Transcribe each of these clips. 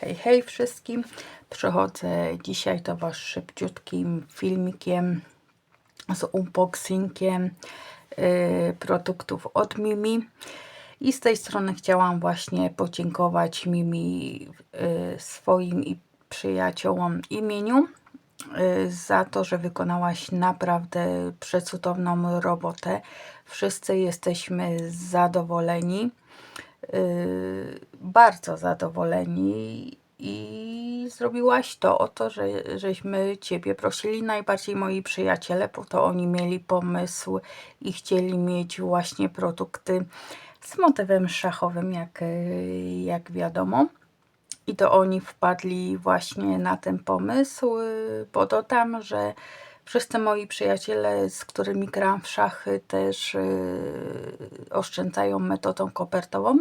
Hej, hej wszystkim. Przychodzę dzisiaj do Was szybciutkim filmikiem z unboxingiem y, produktów od Mimi. I z tej strony chciałam właśnie podziękować Mimi y, swoim i przyjaciołom imieniu y, za to, że wykonałaś naprawdę przecudowną robotę. Wszyscy jesteśmy zadowoleni bardzo zadowoleni i zrobiłaś to o to, że, żeśmy Ciebie prosili. Najbardziej moi przyjaciele, bo to oni mieli pomysł i chcieli mieć właśnie produkty z motywem szachowym, jak, yy, jak wiadomo. I to oni wpadli właśnie na ten pomysł, bo dodam, że Wszyscy moi przyjaciele, z którymi gram w szachy, też yy, oszczędzają metodą kopertową.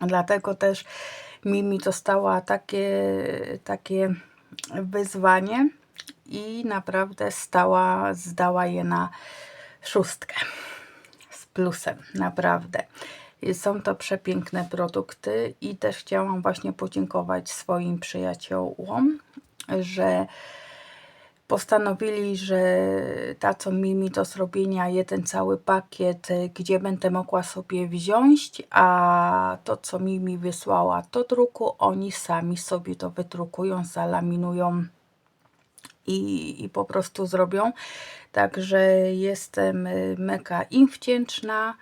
Dlatego też Mimi dostała takie, takie wyzwanie i naprawdę stała, zdała je na szóstkę z plusem, naprawdę. Są to przepiękne produkty i też chciałam właśnie podziękować swoim przyjaciołom, że postanowili, że dadzą mi do zrobienia jeden cały pakiet, y, gdzie będę mogła sobie wziąć, a to co Mimi wysłała do druku, oni sami sobie to wydrukują, zalaminują i, i po prostu zrobią. Także jestem y, mega im wdzięczna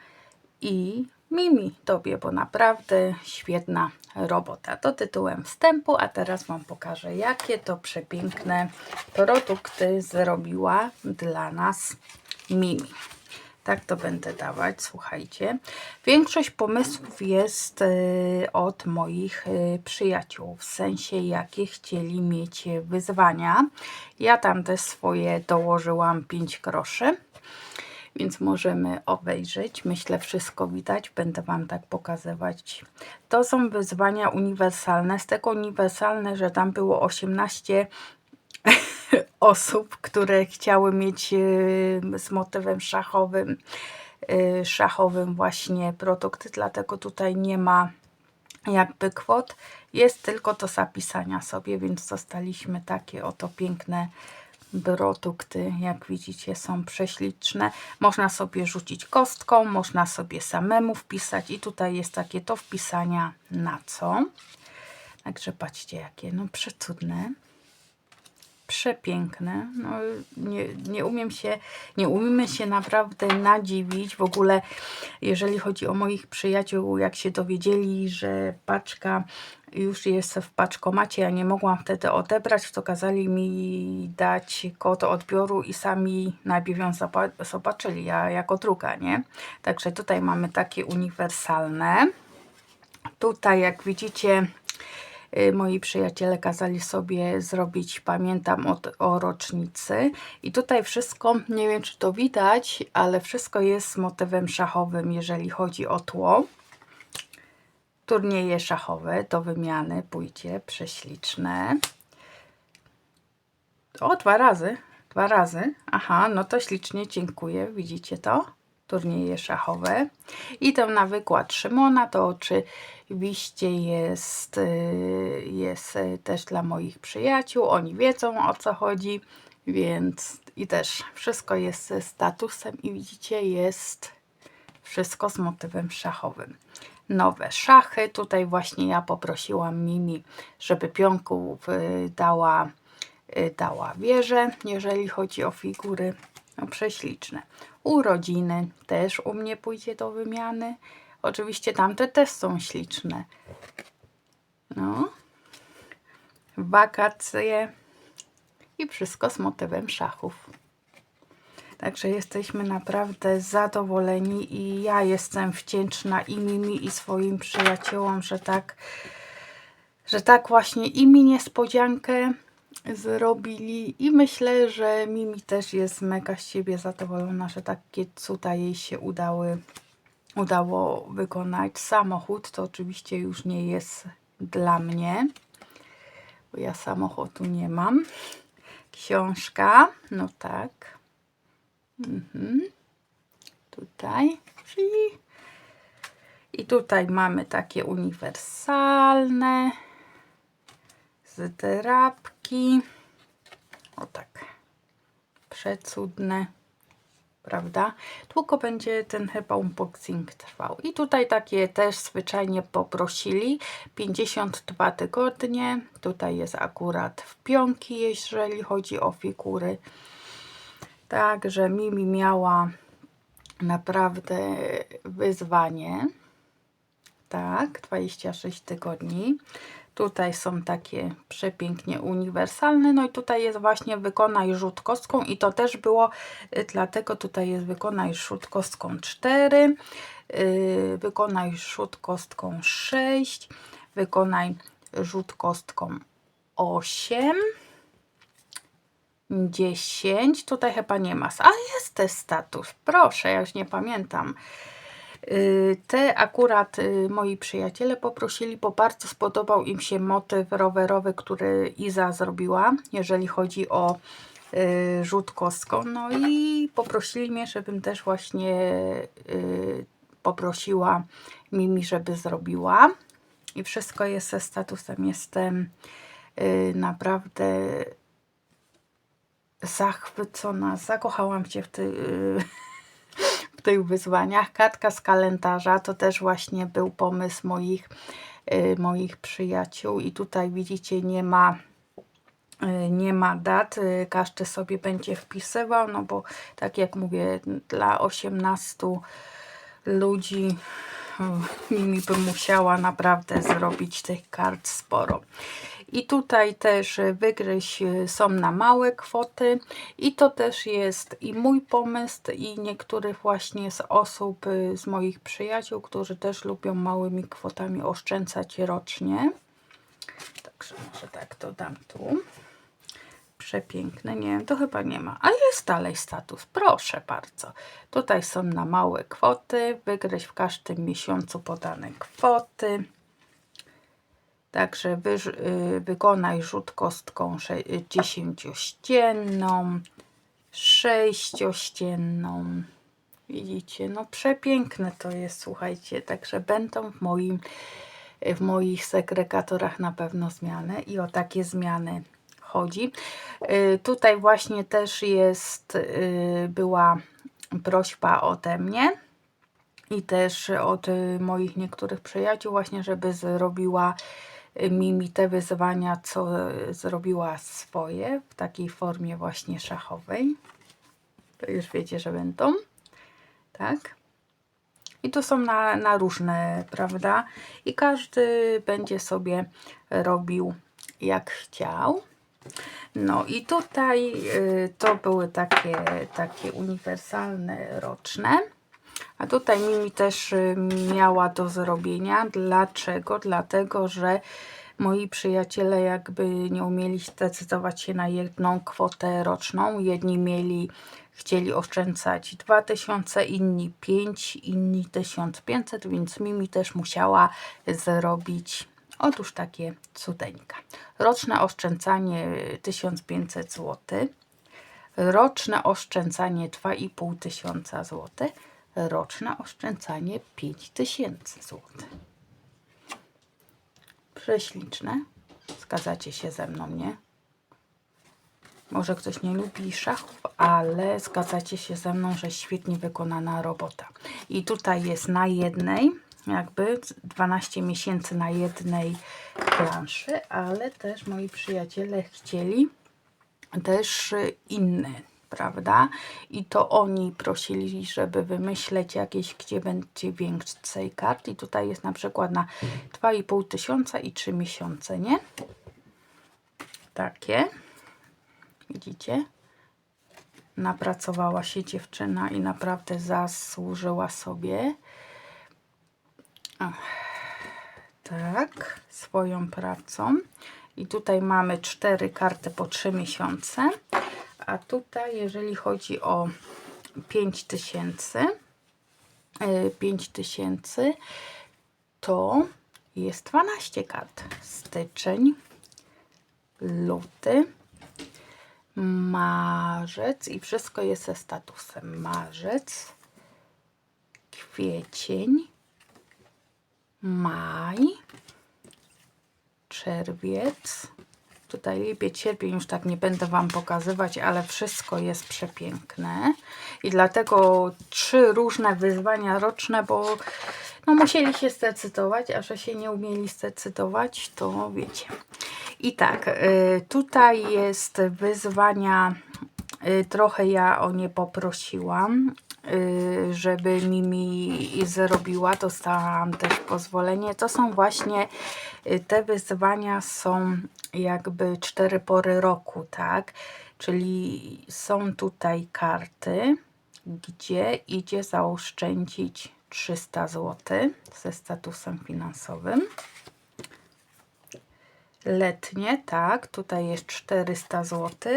i Mimi Tobie, bo naprawdę świetna robota. To tytułem wstępu, a teraz Wam pokażę, jakie to przepiękne produkty zrobiła dla nas Mimi. Tak to będę dawać, słuchajcie. Większość pomysłów jest y, od moich y, przyjaciół, w sensie jakie chcieli mieć wyzwania. Ja tam te swoje dołożyłam 5 groszy więc możemy obejrzeć. Myślę, wszystko widać. Będę Wam tak pokazywać. To są wyzwania uniwersalne. Z tego uniwersalne, że tam było 18 osób, które chciały mieć y, z motywem szachowym, y, szachowym właśnie produkty, dlatego tutaj nie ma jakby kwot. Jest tylko do zapisania sobie, więc dostaliśmy takie oto piękne produkty, jak widzicie, są prześliczne. Można sobie rzucić kostką, można sobie samemu wpisać i tutaj jest takie do wpisania na co. Także patrzcie, jakie no przecudne przepiękne. No, nie, nie umiem się, nie umiemy się naprawdę nadziwić. W ogóle, jeżeli chodzi o moich przyjaciół, jak się dowiedzieli, że paczka już jest w paczkomacie, ja nie mogłam wtedy odebrać, to kazali mi dać kod odbioru i sami najpierw ją zobaczyli, ja jako druga, nie? Także tutaj mamy takie uniwersalne. Tutaj, jak widzicie, moi przyjaciele kazali sobie zrobić, pamiętam o, o rocznicy. I tutaj wszystko, nie wiem czy to widać, ale wszystko jest motywem szachowym, jeżeli chodzi o tło. Turnieje szachowe do wymiany, pójdzie, prześliczne. O, dwa razy, dwa razy. Aha, no to ślicznie dziękuję, widzicie to? Turnieje szachowe. Idę na wykład Szymona, to oczywiście jest, y, jest y, też dla moich przyjaciół, oni wiedzą o co chodzi, więc i też wszystko jest ze statusem i widzicie jest wszystko z motywem szachowym. Nowe szachy, tutaj właśnie ja poprosiłam Mimi, żeby pionków y, dała, dała wieżę, jeżeli chodzi o figury no, prześliczne. Urodziny też u mnie pójdzie do wymiany. Oczywiście tamte też są śliczne. No. Wakacje. I wszystko z motywem szachów. Także jesteśmy naprawdę zadowoleni i ja jestem wdzięczna i Mimi i swoim przyjaciołom, że tak, że tak właśnie i mi niespodziankę zrobili i myślę, że Mimi też jest mega z siebie zadowolona, że takie cuda jej się udały, udało wykonać. Samochód to oczywiście już nie jest dla mnie, bo ja samochodu nie mam. Książka, no tak. Mhm. Tutaj. I tutaj mamy takie uniwersalne z drapki. O tak. Przecudne. Prawda? Długo będzie ten chyba unboxing trwał. I tutaj takie też zwyczajnie poprosili. 52 tygodnie. Tutaj jest akurat w pionki, jeżeli chodzi o figury. Także Mimi miała naprawdę wyzwanie. Tak, 26 tygodni. Tutaj są takie przepięknie uniwersalne. No i tutaj jest właśnie wykonaj rzut kostką i to też było, y, dlatego tutaj jest wykonaj rzut kostką 4, yy, wykonaj rzut kostką 6, wykonaj rzut kostką 8, 10, tutaj chyba nie ma, a jest też status, proszę, ja już nie pamiętam. Y, Te akurat y, moi przyjaciele poprosili, bo bardzo spodobał im się motyw rowerowy, który Iza zrobiła, jeżeli chodzi o y, rzut kostką. No i poprosili mnie, żebym też właśnie poprosiła Mimi, żeby zrobiła. I wszystko jest ze statusem. Jestem naprawdę zachwycona, zakochałam się w tej tych wyzwaniach. Kartka z kalendarza to też właśnie był pomysł moich, y, moich przyjaciół i tutaj widzicie nie ma y, nie ma dat, y, każdy sobie będzie wpisywał, no bo tak jak mówię, dla 18 ludzi Mimi bym musiała naprawdę zrobić tych kart sporo. I tutaj też wygryź są na małe kwoty i to też jest i mój pomysł i niektórych właśnie z osób, y, z moich przyjaciół, którzy też lubią małymi kwotami oszczędzać rocznie. Także może tak to dam tu. Przepiękne, nie wiem, to chyba nie ma. A jest dalej status, proszę bardzo. Tutaj są na małe kwoty, wygryź w każdym miesiącu podane kwoty. Także wy, y, wykonaj rzut kostką 10-ścienną, 6-ścienną. Widzicie, no przepiękne to jest, słuchajcie. Także będą w, moim, w moich segregatorach na pewno zmiany i o takie zmiany chodzi. Y, tutaj właśnie też jest, y, była prośba ode mnie i też od moich niektórych przyjaciół właśnie, żeby zrobiła Mimi te wyzwania, co zrobiła swoje w takiej formie właśnie szachowej. To już wiecie, że będą. Tak. I to są na, na różne, prawda? I każdy będzie sobie robił jak chciał. No i tutaj y, to były takie, takie uniwersalne roczne. A tutaj Mimi też y, miała do zrobienia. Dlaczego? Dlatego, że moi przyjaciele jakby nie umieli zdecydować się na jedną kwotę roczną. Jedni mieli, chcieli oszczędzać 2000, inni 5, inni 1500, więc Mimi też musiała zrobić otóż takie cudeńka. Roczne oszczędzanie 1500 zł. Roczne oszczędzanie 2500 zł roczne oszczędzanie 5000 zł. Prześliczne. Zgadzacie się ze mną, nie? Może ktoś nie lubi szachów, ale zgadzacie się ze mną, że świetnie wykonana robota. I tutaj jest na jednej, jakby 12 miesięcy na jednej planszy, ale też moi przyjaciele chcieli też inny prawda? I to oni prosili, żeby wymyśleć jakieś, gdzie będzie więcej kart. I tutaj jest na przykład na 2,5 tysiąca i 3 miesiące, nie? Takie. Widzicie? Napracowała się dziewczyna i naprawdę zasłużyła sobie. Tak, swoją pracą. I tutaj mamy cztery karty po 3 miesiące. A tutaj, jeżeli chodzi o 5000, 5000, e, to jest 12 kart. Styczeń, luty, marzec i wszystko jest ze statusem marzec, kwiecień, maj, czerwiec, Tutaj lipiec, sierpień już tak nie będę Wam pokazywać, ale wszystko jest przepiękne. I dlatego trzy różne wyzwania roczne, bo no musieli się zdecydować, a że się nie umieli zdecydować, to wiecie. I tak, y, tutaj jest wyzwania, y, trochę ja o nie poprosiłam, y, żeby Mimi zrobiła, dostałam też pozwolenie. To są właśnie, y, te wyzwania są jakby cztery pory roku, tak? Czyli są tutaj karty, gdzie idzie zaoszczędzić 300 zł ze statusem finansowym letnie, tak, tutaj jest 400 zł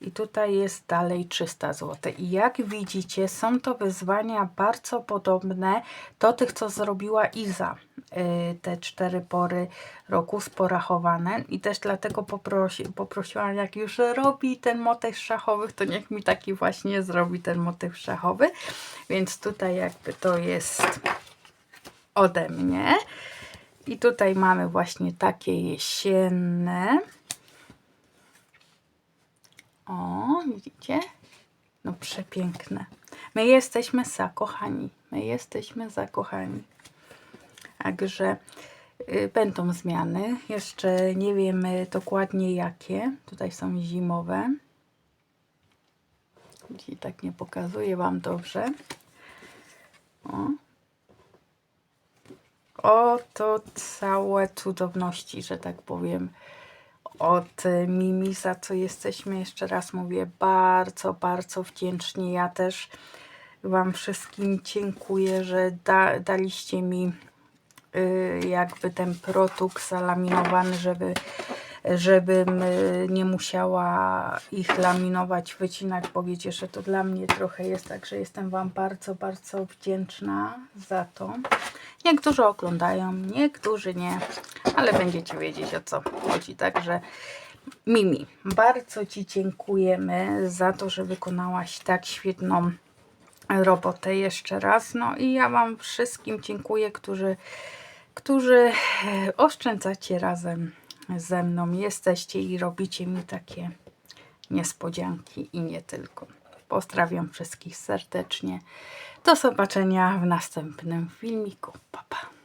i tutaj jest dalej 300 zł. I jak widzicie, są to wyzwania bardzo podobne do tych, co zrobiła Iza. Yy, te cztery pory roku sporachowane i też dlatego poprosi, poprosiłam, jak już robi ten motyw szachowych, to niech mi taki właśnie zrobi ten motyw szachowy. Więc tutaj jakby to jest ode mnie. I tutaj mamy właśnie takie jesienne. O, widzicie? No przepiękne. My jesteśmy zakochani. My jesteśmy zakochani. Także y, będą zmiany. Jeszcze nie wiemy dokładnie jakie. Tutaj są zimowe. Dzisiaj tak nie pokazuję Wam dobrze. O. Oto całe cudowności, że tak powiem, od Mimi, za co jesteśmy, jeszcze raz mówię, bardzo, bardzo wdzięczni. Ja też Wam wszystkim dziękuję, że da, daliście mi y, jakby ten produkt zalaminowany, żeby żebym y, nie musiała ich laminować, wycinać, bo wiecie, że to dla mnie trochę jest, także jestem Wam bardzo, bardzo wdzięczna za to. Niektórzy oglądają, niektórzy nie, ale będziecie wiedzieć o co chodzi. Także Mimi, bardzo Ci dziękujemy za to, że wykonałaś tak świetną robotę jeszcze raz. No i ja Wam wszystkim dziękuję, którzy, którzy oszczędzacie razem ze mną. Jesteście i robicie mi takie niespodzianki i nie tylko. Pozdrawiam wszystkich serdecznie. Do zobaczenia w następnym filmiku. Pa, pa.